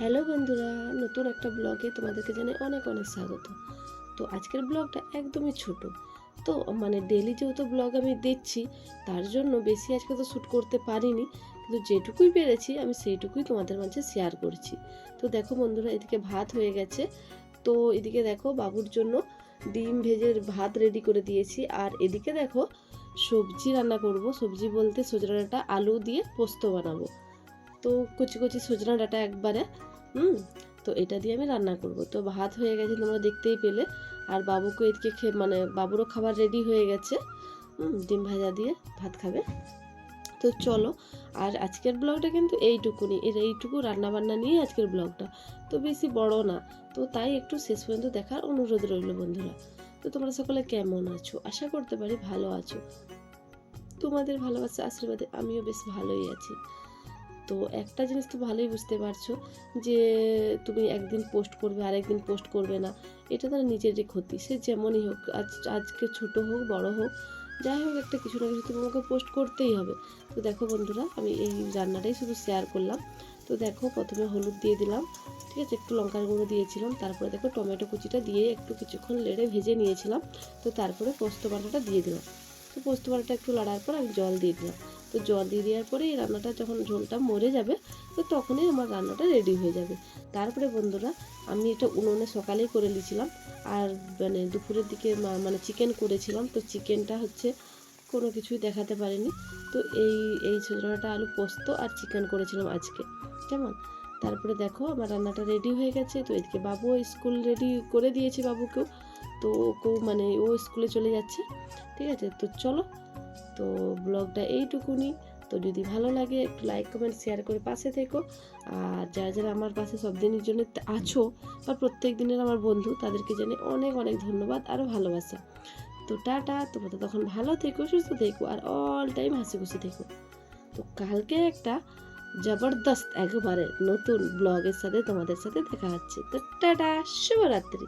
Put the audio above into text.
Hello বন্ধুরা, নতুন একটা ব্লগে তোমাদেরকে জানাই অনেক অনেক স্বাগত। তো আজকের ব্লগটা একদমই ছোট। তো মানে ডেলি যেহেতু ব্লগ আমি দেখছি, তার জন্য বেশি আজকে তো শ্যুট করতে পারিনি। কিন্তু যেটুকুই পেরেছি, আমি সেইটুকুই তোমাদের মাঝে শেয়ার করছি। তো দেখো বন্ধুরা, এদিকে ভাত হয়ে গেছে। তো এদিকে দেখো বাবুর জন্য ডিম ভেজে ভাত রেডি করে দিয়েছি। আর এদিকে দেখো সবজি রান্না করব। সবজি বলতে সজনা ডাঁটা, আলু দিয়ে পোস্ত বানাবো। তো কুচি কুচি সজনা ডাঁটা একবারে। হুম। তো এটা দিয়ে আমি রান্না করব। তো ভাত হয়ে গেছে তোমরা দেখতেই পেলে। আর বাবুকে এদিকে খেয়ে মানে বাবুরও খাবার রেডি হয়ে গেছে। ডিম ভাজা দিয়ে ভাত খাবে। তো চলো, আর আজকের ব্লগটা কিন্তু এইটুকুনি। এর এইটুকু রান্না বান্না নিয়ে আজকের ব্লগটা তো বেশি বড় না। তো তাই একটু শেষ পর্যন্ত দেখার অনুরোধ রইল বন্ধুরা। তো তোমরা সকলে কেমন আছো? আশা করতে পারি ভালো আছো। তোমাদের ভালোবাসা, আশীর্বাদে আমিও বেশ ভালোই আছি। তো একটা জিনিস তো ভালোই বুঝতে পারছ যে তুমি একদিন পোস্ট করবে আর একদিন পোস্ট করবে না। এটা তার নিজেরই ক্ষতি, সে যেমনই হোক, আজ, আজকে ছোট হোক, বড় হোক, যাই হোক একটা কিছু না কিছু তোমাকে পোস্ট করতেই হবে। তো দেখো বন্ধুরা, আমি এই রান্নাটাই শুধু শেয়ার করলাম। তো দেখো প্রথমে হলুদ দিয়ে দিলাম, ঠিক আছে? একটু লঙ্কার গুঁড়ো দিয়েছিলাম, তারপরে দেখো টমেটো কুচিটা দিয়ে একটু কিছুক্ষণ লেড়ে ভেজে নিয়েছিলাম। তো তারপরে পোস্ত বাটাটা দিয়ে দিলাম। তো পোস্ত বাটাটা একটু লাড়ার পর আমি জল দিয়ে দিলাম। তো জল দিয়ে দেওয়ার পরে এই রান্নাটা যখন ঝোলটা মরে যাবে, তো তখনই আমার রান্নাটা রেডি হয়ে যাবে। তারপরে বন্ধুরা, আমি এটা উনুনে সকালেই করে নিয়েছিলাম। আর মানে দুপুরের দিকে মানে চিকেন করেছিলাম। তো চিকেনটা হচ্ছে কোনো কিছুই দেখাতে পারিনি। তো এই এই সজনাটা আলু পোস্ত আর চিকেন করেছিলাম আজকে। কেমন? তারপরে দেখো, আমার রান্নাটা রেডি হয়ে গেছে। তো এদিকে বাবু স্কুল রেডি করে দিয়েছি বাবুকেও। তো ওকেও মানে ও স্কুলে চলে যাচ্ছে, ঠিক আছে? তো চলো, তো ব্লগটা এইটুকুনি। তো যদি ভালো লাগে, একটু লাইক কমেন্ট শেয়ার করে পাশে থেকো। আর যারা যারা আমার পাশে সব দিনের জন্য আছো বা প্রত্যেক দিনের আমার বন্ধু, তাদেরকে জানি অনেক অনেক ধন্যবাদ আরও ভালোবাসা। তো টাটা, তোমরা তখন ভালো থেকো, সুস্থ থেকো, আর অল টাইম হাসি খুশি থেকো। তো কালকে একটা জবরদস্ত একবারে নতুন ব্লগের সাথে তোমাদের সাথে দেখা হচ্ছে। তো টাটা, শুভরাত্রি।